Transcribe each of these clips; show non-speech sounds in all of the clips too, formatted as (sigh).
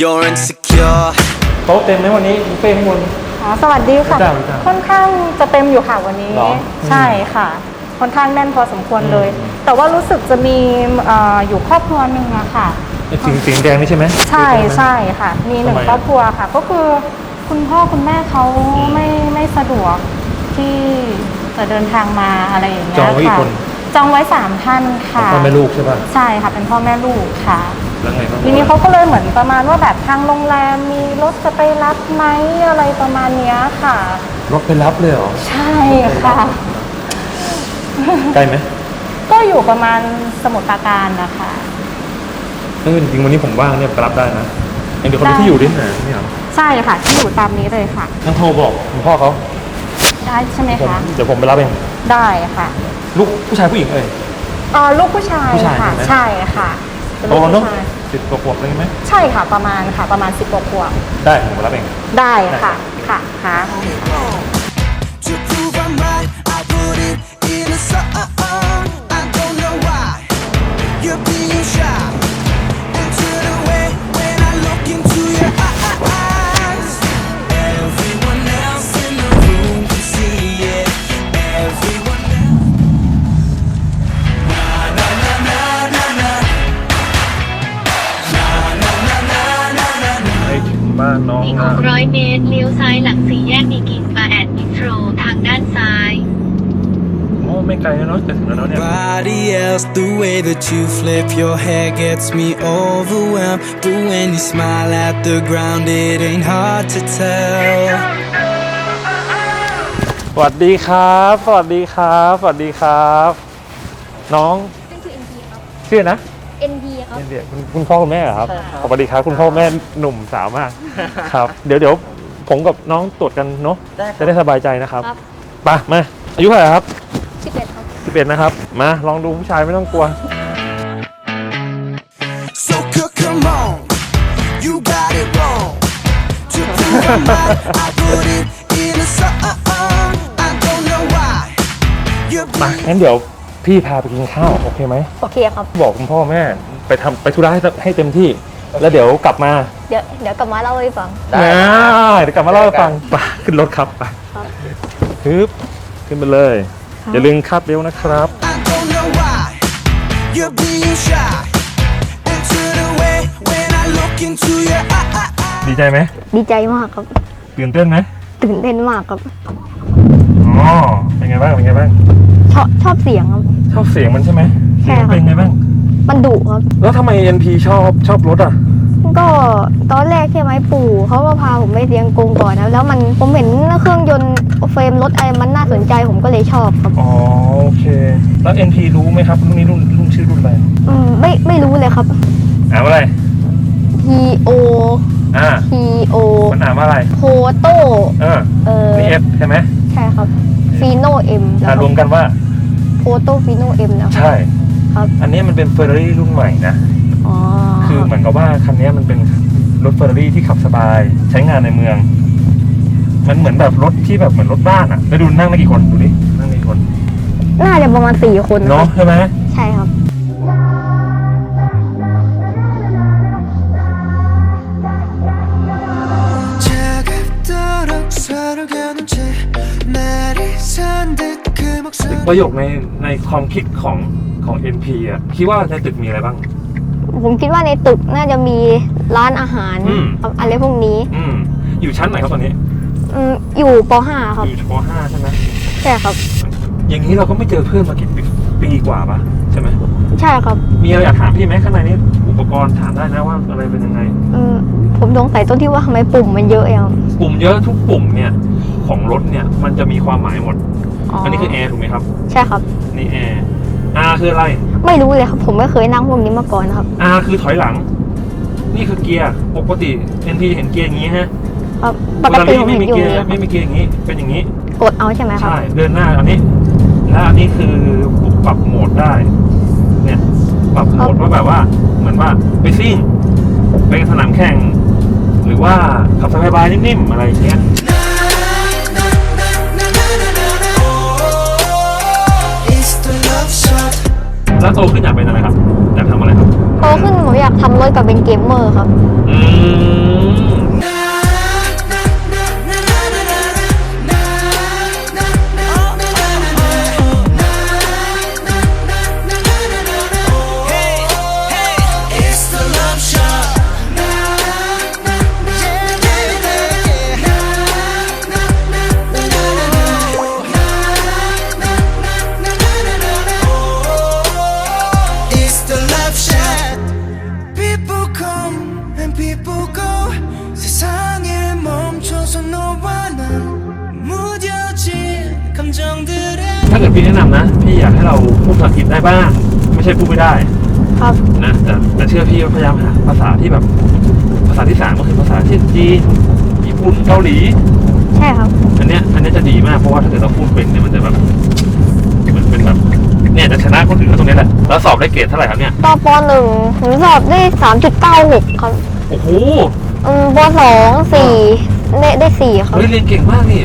you're insecure. โต๊ะเต็มไหมวันนี้บุฟเฟ่ต์ข้างบน อ๋อสวัสดีค่ะ จ้ะจ้ะค่อนข้างจะเต็มอยู่ค่ะวันนี้เหรอใช่ค่ะ ค่อนข้างแน่นพอสมควรเลยแต่ว่ารู้สึกจะมีเอ่ออยู่ครอบครัวหนึ่งอะค่ะ ไอ้สีสีแดงนี่ใช่ไหมใช่สีแดงไหม ใช่ค่ะ มีหนึ่งทำไมครอบครัวค่ะ ก็คือคุณพ่อคุณแม่เขาไม่ไม่สะดวกที่จะเดินทางมาอะไรอย่างเงี้ยจองไว้กี่ค่ะคน จองไว้สามท่านค่ะ พ่อแม่ลูกใช่ป่ะ ใช่ค่ะ เป็นพ่อแม่ลูกค่ะ แล้วไงครับทีนี้เขาก็เลยเหมือนประมาณว่าแบบทางโรงแรมมีรถจะไปรับไหมอะไรประมาณเนี้ยค่ะ รถไปรับเลยเหรอ ใช่ค่ะไกลไหมก็อยู่ประมาณสมุทรปราการนะคะเออจริงๆวันนี้ผมว่างเนี่ยไปรับได้นะเดี๋ยวเขาไปได้ที่อยู่ดิเนี่ยนี่เหรอใช่ค่ะ ที่อยู่ตามนี้เลยค่ะงั้นโทรบอกคุณพ่อเขาได้ใช่ไหมผมคะเดี๋ยวผมไปรับเองได้ค่ะ ลูกผู้ชายผู้หญิงเอ่ยเออลูกผู้ชายผู้ชายค่ะ ใช่ไหมใช่ค่ะ เป็นโตลูกเนาะผู้ชายสิบกว่าขวบอะไรไหมใช่ค่ะประมาณค่ะประมาณสิบกว่าขวบได้ผมไปรับเอง ได้ค่ะค่ะค่ะ To ไปถึงบ้านน้องอีกนะ600เมตรเลี้ยวซ้ายหลังสี่แยกมีกินปาแอดมิโทรทางด้านซ้ายโอ้ไม่ไกลนะเนาะจะถึงแล้วเนาะเนี่ย Body else, the way that you flip your hair gets me overwhelmed. But when you smile at the ground, it ain't hard to tell. สวัสดีครับ สวัสดีครับ สวัสดีครับ น้องซึ่งคือ NP ครับชื่อนะ NP ครับเดี๋ยวคุณคุณพ่อคุณแม่เหรอครับสวัสดีครับคุณพ่อคุณแม่หนุ่มสาวมากครับเดี๋ยวเดี๋ยวผมกับน้องตรวจกันเนาะจะได้สบายใจนะครับครับ ไปมาอายุเท่าไหร่ครับ 11ครับ 11 นะครับ มาลองดูผู้ชายไม่ต้องกลัว So c- come on, you got it wrong. To prove I'm right, I put it in a song. I don't know why you're มา being งั้นเดี๋ยว พี่พาไปกินข้าวโอเคไหมโอเคครับ บอกคุณพ่อแม่ไปทำไปธุระให้ให้เต็มที่ แล้วเดี๋ยวกลับมาเดี๋ยวเดี๋ยวกลับมาเล่าให้ฟัง ได้เดี๋ยวกลับมาเล่าให้ฟังไปขึ้นรถครับไปครับ ฮึบขึ้นไปเลยอย่าลืมคาดเบลต์นะครับ I don't know why you're being shy. And turn away when I look into your eyes. ดีใจไหมดีใจมากครับ ตื่นเต้นไหมตื่นเต้นมากครับ อ๋อเป็นไงบ้างเป็นไงบ้าง ชอบชอบเสียงครับ ชอบเสียงมันใช่ไหมใช่เสียงครับเป็นไงบ้าง มันดุครับ แล้วทำไม NP ชอบชอบรถอะ ก็ตอนแรกใช่ไหมปู่เขาก็พาผมไปเสียงกงก่อนนะแล้วมันผมเห็นเครื่องยนต์เฟรมรถไอ้มันน่าสนใจผมก็เลยชอบครับ อ๋อโอเค แล้ว NP รู้ไหมครับรุ่นนี้รุ่นรุ่นชื่อรุ่นอะไรอืมไม่ไม่รู้เลยครับ อ่านว่าอะไร T O อ่า T O มันอ่านว่าอะไรโ o โตเออเออนี่ F ใช่ไหมใช่ครับฟีโนเอ็มอ่ารวมกันว่า โ o โตฟีโนเอ็มนะครับใช่ ครับอันนี้มันเป็นเฟอร์รารี่รุ่นใหม่นะ อ๋อคือเหมือนกับว่าคันนี้มันเป็นรถเฟอร์รารี่ที่ขับสบายใช้งานในเมือง มันเหมือนแบบรถที่แบบเหมือนรถบ้านอะไปดูนั่งได้กี่คนดูดินั่งได้กี่คน น่าจะประมาณสี่คนนะคเนาะรับใช่ไหมใช่ครับ ประโยคในในความคิดของของ NP อะคิดว่าในตึกมีอะไรบ้าง ผมคิดว่าในตึกน่าจะมีร้านอาหารอืมครับอะไรพวกนี้อืมอยู่ชั้นไหนครับตอนนี้อืมอยู่ป .5 ครับอยู่ป .5 ใช่ไหมใช่ครับ อย่างนี้เราก็ไม่เจอเพื่อนมากี่ปีปีกว่าปะใช่ไหมใช่ครับมีอะไรอยากถามพี่ไหมข้างในนี้ อุปกรณ์ถามได้นะว่าอะไรเป็นยังไง อืมผมสงสัยต้นที่ว่าทำไมปุ่มมันเยอะอย่าง ปุ่มเยอะทุกปุ่มเนี่ย ของรถเนี่ย มันจะมีความหมายหมดอ๋ออัอันนี้คือแอร์ถูกไหมครับ ใช่ครับ นี่แอร์ R คืออะไร ไม่รู้เลยครับ ผมไม่เคยนั่งพวกนี้มาก่อนนะครับ R คือถอยหลัง นี่คือเกียร์ปกติ NP เห็นเกียร์อย่างนี้ฮะครับปกติผมไม่เห็นมีอยู่เกียร์นี่ครับไม่มีเกียร์อย่างนี้ เป็นอย่างนี้ กดเอาใช่ไหมครับใช่เดินหน้าอันนี้และอันนี้คือปรับโหมดได้ เนี่ยปรับโหมดว่าแบบว่า เหมือนว่าไปซิ่งไปสนามแข่ง หรือว่าขับสบายๆนิ่มๆอะไรอย่างเงี้ย แล้วโตขึ้นอยากเป็นอะไรครับอยากทำอะไรครับ โตขึ้นผมอยากทำรถกับเป็นเกมเมอร์ครับ อืม ถ้าเกิดพี่แนะนำนะ พี่อยากให้เราพูดภาษาอังกฤษได้บ้าง ไม่ใช่พูดไม่ได้ครับ นะแต่แต่เชื่อพี่ว่าพยายามหาภาษาที่แบบ ภาษาที่สามก็คือภาษาที่จีนญี่ปุ่นเกาหลี ใช่ครับ อันเนี้ยอันเนี้ยจะดีมากเพราะว่าถ้าเกิดเราพูดเป็นเนี่ยมันจะแบบมันเป็นแบบเนี่ยจะชนะคนอื่นก็ตรงนี้แหละแล้วสอบได้เกรดเท่าไหร่ครับเนี่ยตอนปหนึ่งผมสอบได้สามจุดเก้าหกครับโอ้โหอืมปสองสี่ได้ได้สี่ครับเฮ้ยเรียนเก่งมากนี่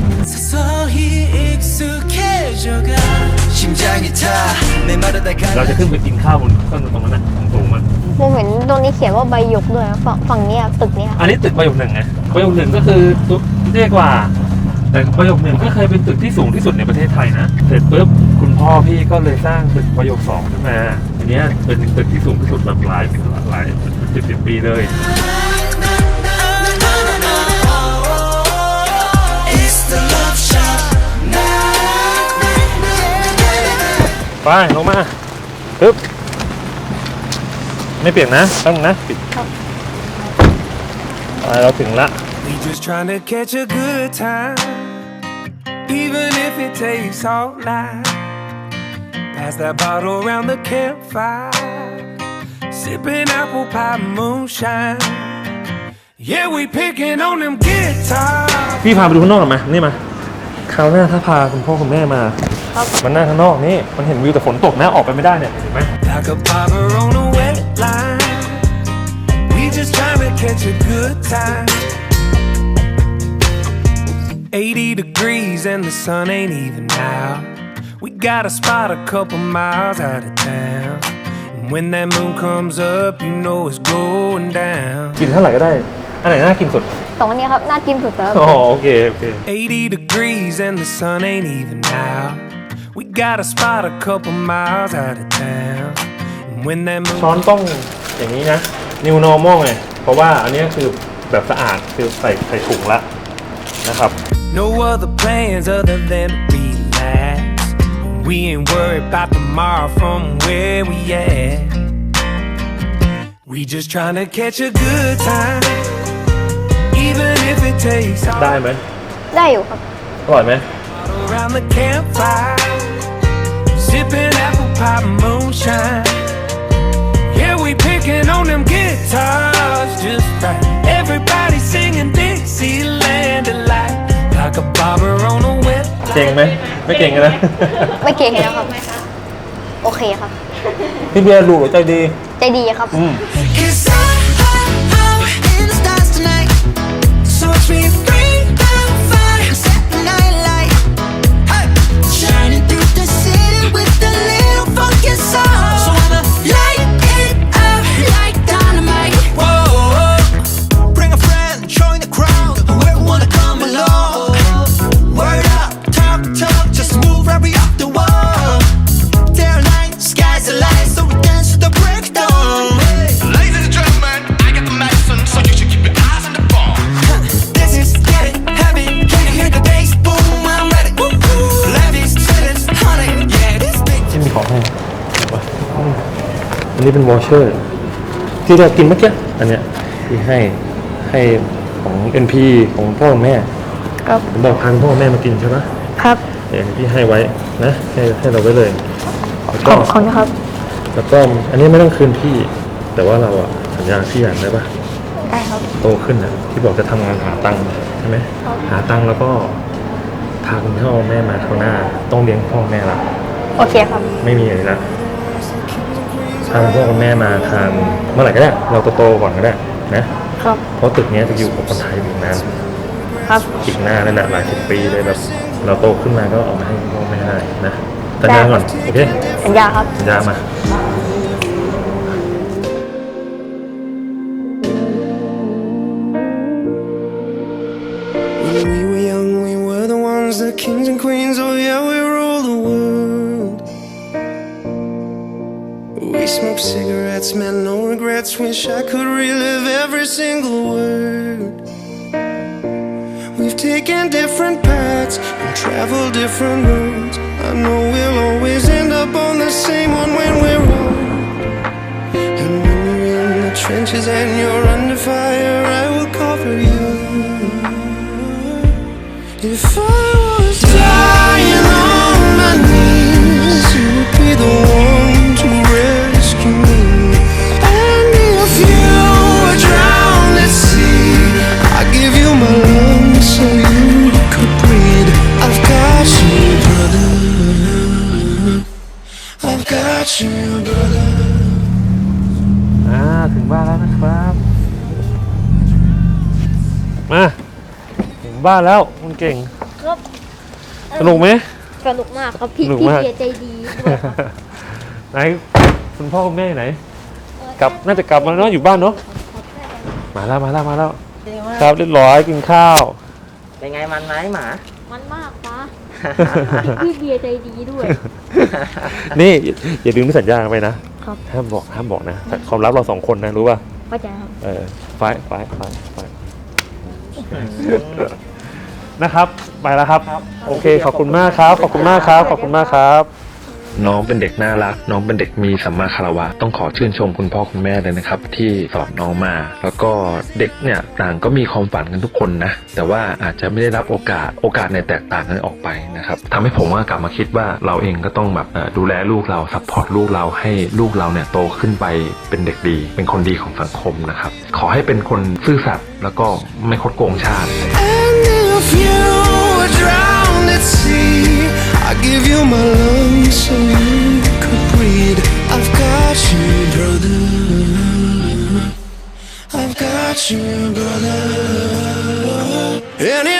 เราจะขึ้นไปกินข้าวบนต้นตรงนั้นนะสูงๆมันผมเห็นตรงนี้เขียนว่าใบหยกด้วยนะฝั่งฝั่งเนี้ยตึกเนี้ยอันนี้ตึกประโยคหนึ่งไงประโยคหนึ่งก็คือตึกเรียกว่า แต่ประโยคหนึ่งก็เคยเป็นตึกที่สูงที่สุดในประเทศไทยนะเสร็จปุ๊บคุณพ่อพี่ก็เลยสร้างตึกประโยคสองขึ้นมาอันเนี้ยเป็นตึกที่สูงที่สุดแบบหลายหลายสิบสิบปีเลย ไปลงมาปึ๊บไม่เปลี่ยนนะต้องนะปิดไปเราถึงละ We just trying to catch a good time, even if it takes all night. Pass that bottle around the campfire, sipping apple pie moonshine. Yeah, we picking on them guitars. พี่พาไปดูข้างนอกหน่อยมานี่มาคราวหน้าถ้าพาคุณพ่อคุณแม่มา มันนั่งข้างนอกนี่ มันเห็นวิวแต่ฝนตกนะออกไปไม่ได้เนี่ยเห็นไหม Like a bobber on a wet line. We just trying to catch a good time. 80 degrees and the sun ain't even out. We got a spot a couple miles out of town. And when that moon comes up, you know it's going down. กินเท่าไหร่ก็ได้ อันไหนน่ากินสุด สองอันเนี้ยครับ น่ากินสุดครับอ๋อโอเคโอเค 80 degrees and the sun ain't even out. We got a spot a couple miles out of town. And when that moon ช้อนต้องอย่างนี้นะ new normal ไงเพราะว่าอันนี้คือแบบสะอาดคือใส่ใส่ถุงละนะครับ No other plans other than to relax. We ain't worried about tomorrow from where we at. We just trying to catch a good time, even if it takes all ได้ไหมได้อยู่ครับ อร่อยไหม around the campfire, sipping apple pie moonshine. Yeah, we picking on them guitars just right. Everybody singing Dixieland delight, like a bobber on a wet (laughs) เก่งไหม ไม่เก่งนะ ไม่เก่งแล้วครับ โอเคครับ พี่เบียร์ดูใจดี ใจดีครับ อืม Cause I, I'm in the stars tonight อันนี้เป็นวอเชอร์ ที่เรากินเมื่อกี้อันเนี้ยที่ให้ให้ของ NP ของพ่อกับแม่ครับผมบอกพันพ่อกับแม่มากินใช่ไหมครับเออพี่ให้ไว้นะให้ให้เราไว้เลยแล้วขก็อบคุณครับ แล้วก็อันนี้ไม่ต้องคืนพี่ แต่ว่าเราอะสัญญาพี่อย่างได้ปะ ได้ครับ โตขึ้นอะที่บอกจะทำงานหาตังค์ใช่ไหมหาตังค์แล้วก็พาคุณพ่อแม่มาข้างหน้า ต้องเลี้ยงพ่อแม่ละโอเคครับ ไม่มีอะไรนะ พาคุณพ่อคุณแม่มาทานเมื่อไหร่ก็ได้ เราโตๆก่อนก็ได้นะครับ เพราะตึกนี้จะอยู่กับคนไทยอยู่นานครับอีกหน้านั่นแหละหลายสิบปีเลยแบบเราโตขึ้นมาก็ออกมาให้พ่อแม่ได้นะแต่ญาก่อนโอเคสัญญาครับสัญญามา We were young, we were the ones, the kings. Smoke cigarettes, man, no regrets. Wish I could relive every single word. We've taken different paths and traveled different roads. I know we'll always end up on the same one when we're old. And when you're in the trenches and you're under fire, I will cover you. If I อ่าถึงบ้านแล้วนะครับ มาถึงบ้านแล้วคุณเก่งครับสนุกไหมสนุกมากครับพี่สนุกพี่มากเบียร์ใจดีด้วยครับไหนคุณพ่อคุณแม่อยู่ไหน กลับน่าจะกลับมาเนาะอยู่บ้านเนาะมาแล้วมาแล้วมาแล้ว ครับเรียบร้อยกินข้าว เป็นไงมันไหมหมา มันมากป้า พี่เบียร์ใจดีด้วย นี่อย่าอย่าลืมที่สัญญากันไปนะครับ ห้ามบอกห้ามบอกนะแต่ความลับเราสองคนนะรู้ป่ะเข้าใจครับเออไฟไฟไฟไฟนะครับ ไปแล้วครับ โอเคขอบคุณมากครับ ขอบคุณมากครับ ขอบคุณมากครับ น้องเป็นเด็กน่ารัก น้องเป็นเด็กมีสัมมาคารวะ ต้องขอชื่นชมคุณพ่อคุณแม่เลยนะครับ ที่สอนน้องมา แล้วก็เด็กเนี่ยต่างก็มีความฝันกันทุกคนนะ แต่ว่าอาจจะไม่ได้รับโอกาสโอกาสในแตกต่างกันออกไปนะครับทำให้ผมว่ากลับมาคิดว่าเราเองก็ต้องแบบดูแลลูกเราซัพพอร์ตลูกเราให้ลูกเราเนี่ยโตขึ้นไปเป็นเด็กดี เป็นคนดีของสังคมนะครับ ขอให้เป็นคนซื่อสัตย์แล้วก็ไม่คดโกงชาติ And if you were drowned at sea, give you my lungs so you could breathe. I've got you, brother. I've got you, brother. Any